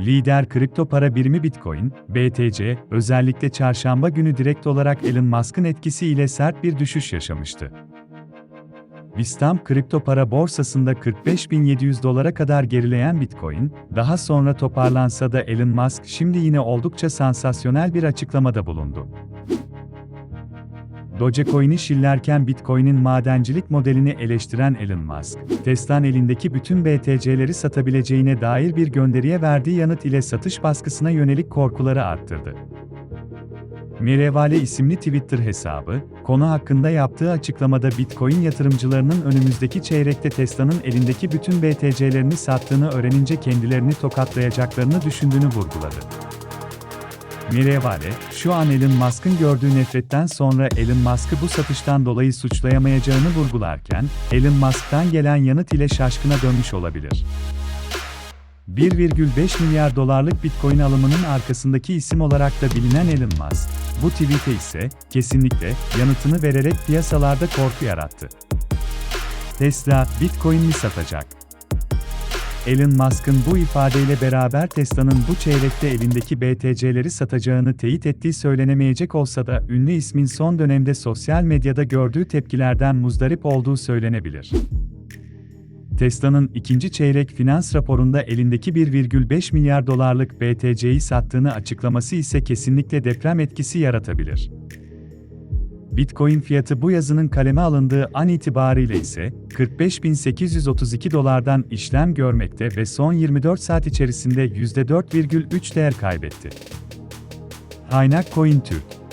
Lider kripto para birimi Bitcoin, BTC, özellikle çarşamba günü direkt olarak Elon Musk'ın etkisiyle sert bir düşüş yaşamıştı. Bistam kripto para borsasında 45.700 dolara kadar gerileyen Bitcoin, daha sonra toparlansa da Elon Musk şimdi yine oldukça sansasyonel bir açıklamada bulundu. Dogecoin'i şillerken Bitcoin'in madencilik modelini eleştiren Elon Musk, Tesla'nın elindeki bütün BTC'leri satabileceğine dair bir gönderiye verdiği yanıt ile satış baskısına yönelik korkuları arttırdı. Mirevale isimli Twitter hesabı, konu hakkında yaptığı açıklamada Bitcoin yatırımcılarının önümüzdeki çeyrekte Tesla'nın elindeki bütün BTC'lerini sattığını öğrenince kendilerini tokatlayacaklarını düşündüğünü vurguladı. Mirevale, şu an Elon Musk'ın gördüğü nefretten sonra Elon Musk'ı bu satıştan dolayı suçlayamayacağını vurgularken, Elon Musk'tan gelen yanıt ile şaşkına dönmüş olabilir. 1,5 milyar dolarlık Bitcoin alımının arkasındaki isim olarak da bilinen Elon Musk, bu tweet'e ise kesinlikle yanıtını vererek piyasalarda korku yarattı. Tesla, Bitcoin mi satacak? Elon Musk'ın bu ifadeyle beraber Tesla'nın bu çeyrekte elindeki BTC'leri satacağını teyit ettiği söylenemeyecek olsa da ünlü ismin son dönemde sosyal medyada gördüğü tepkilerden muzdarip olduğu söylenebilir. Tesla'nın ikinci çeyrek finans raporunda elindeki 1,5 milyar dolarlık BTC'yi sattığını açıklaması ise kesinlikle deprem etkisi yaratabilir. Bitcoin fiyatı bu yazının kaleme alındığı an itibariyle ise 45.832 dolardan işlem görmekte ve son 24 saat içerisinde %4,3 değer kaybetti. Kaynak CoinTürk